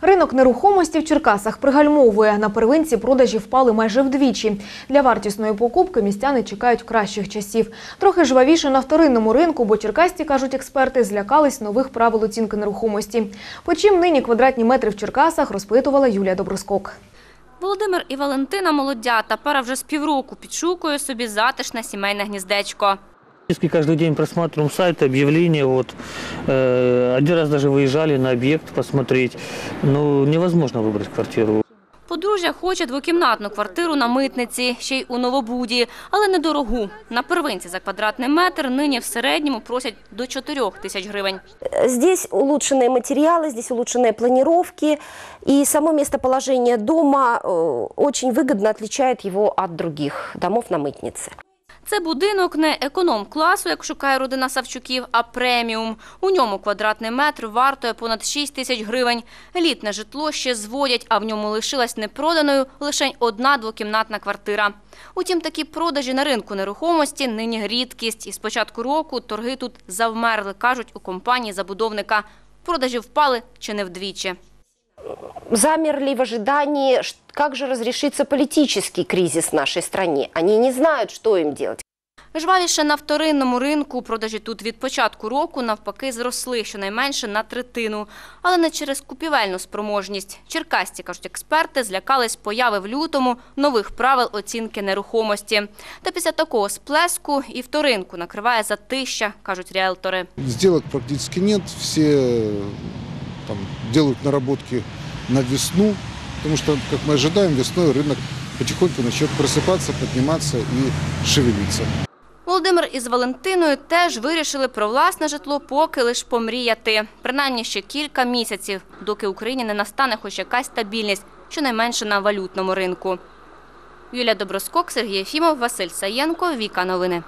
Ринок нерухомості в Черкасах пригальмовує. На первинці продажі впали майже вдвічі. Для вартісної покупки містяни чекають кращих часів. Трохи жвавіше на вторинному ринку, бо черкасті, кажуть експерти, злякались нових правил оцінки нерухомості. По чим нині квадратні метри в Черкасах, розпитувала Юлія Доброскок. Володимир і Валентина молодята. Пара вже з півроку підшукує собі затишне сімейне гніздечко. Практически каждый день просматриваем сайт, объявления. Вот. Э, Один раз даже выезжали на объект посмотреть. Ну, невозможно выбрать квартиру. Подружжя хоче двокімнатну квартиру на митниці, ще й у Новобуді, але недорогу. На первинці за квадратний метр нині в середньому просять до 4 тисяч гривень. Здесь улучшенные материалы, здесь улучшенные планировки, и само местоположение дома э, очень выгодно отличает его от других домов на мытнице. Це будинок не економ-класу, як шукає родина Савчуків, а преміум. У ньому квадратний метр вартує понад 6 тисяч гривень. Елітне житло ще зводять, а в ньому лишилась непроданою лише одна двокімнатна квартира. Утім, такі продажі на ринку нерухомості нині рідкість. І з початку року торги тут завмерли, кажуть у компанії забудовника. Продажі впали чи не вдвічі. Замерли в ожидании, как же разрешится политический кризис в нашей стране. Они не знают, что им делать. Жвавіше на вторинному ринку продажі тут від початку року навпаки зросли щонайменше на третину. Але не через купівельну спроможність. Черкасті, кажуть експерти, злякались появи в лютому нових правил оцінки нерухомості. Та після такого сплеску і вторинку накриває затища, кажуть ріелтори. Сделок практически нет, все э, там, делают наработки на весну, потому что, как мы ожидаем, весной рынок потихоньку начнет просыпаться, подниматься и шевелиться. Володимир із Валентиною теж вирішили про власне житло поки лиш помріяти. Принаймні ще кілька місяців, доки Україні не настане хоч якась стабільність, щонайменше на валютному ринку. Юлія Доброскок, Сергій Єфімов, Василь Саєнко, Віка Новини.